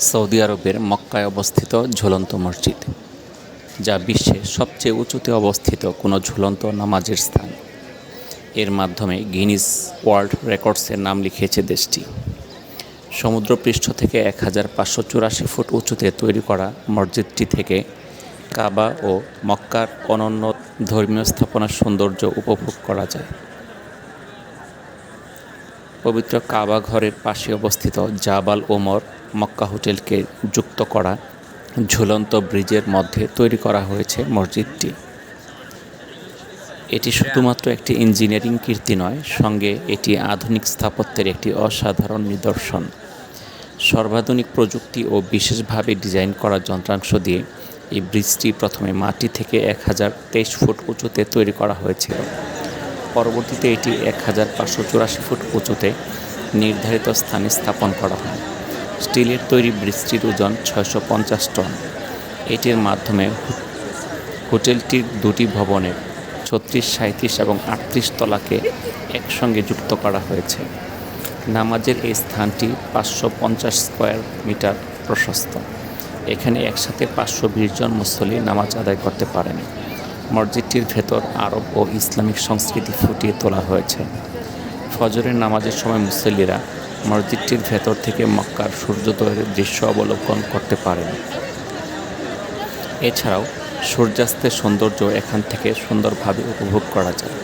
Saudi আরবের মক্কায় অবস্থিত ঝুলন্ত মসজিদ, যা বিশ্বের সবচেয়ে উঁচুতে অবস্থিত কোনো ঝুলন্ত নামাজের স্থান। এর মাধ্যমে গিনিস ওয়ার্ল্ড রেকর্ডসের নাম লিখিয়েছে দেশটি। সমুদ্রপৃষ্ঠ থেকে এক হাজার পাঁচশো চুরাশি ফুট উঁচুতে তৈরি করা মসজিদটি থেকে কাবা ও মক্কার অনন্য ধর্মীয় স্থাপনার সৌন্দর্য উপভোগ করা যায়। পবিত্র কাবা ঘরের পাশে অবস্থিত জাবাল ওমর মক্কা হোটেলকে যুক্ত করা ঝুলন্ত ব্রিজের মধ্যে তৈরি করা হয়েছে মসজিদটি। এটি শুধুমাত্র একটি ইঞ্জিনিয়ারিং কীর্তি নয়, সঙ্গে এটি আধুনিক স্থাপত্যের একটি অসাধারণ নিদর্শন। সর্বাধুনিক প্রযুক্তি ও বিশেষভাবে ডিজাইন করা যন্ত্রাংশ দিয়ে এই ব্রিজটি প্রথমে মাটি থেকে এক হাজার তেইশ ফুট উঁচুতে তৈরি করা হয়েছিল। পরবর্তীতে এটি এক হাজার পাঁচশো চুরাশি ফুট উঁচুতে নির্ধারিত স্থানে স্থাপন করা হয়। স্টিলের তৈরি ব্রিজটির ওজন ছয়শো পঞ্চাশ টন। এটির মাধ্যমে হোটেলটির দুটি ভবনের ছত্রিশ সাঁত্রিশ এবং আটত্রিশ তলাকে একসঙ্গে যুক্ত করা হয়েছে। নামাজের এই স্থানটি পাঁচশো পঞ্চাশ স্কোয়ার মিটার প্রশস্ত। এখানে একসাথে পাঁচশো বিশ জন মুসল্লি নামাজ আদায় করতে পারেন। মসজিদটির ভেতর আরব ও ইসলামিক সংস্কৃতি ফুটিয়ে তোলা হয়েছে। ফজরের নামাজের সময় মুসল্লিরা মসজিদটির ভেতর থেকে মক্কার সূর্যোদয়ের দৃশ্য অবলোকন করতে পারেন। এছাড়াও সূর্যাস্তের সৌন্দর্য এখান থেকে সুন্দরভাবে উপভোগ করা যায়।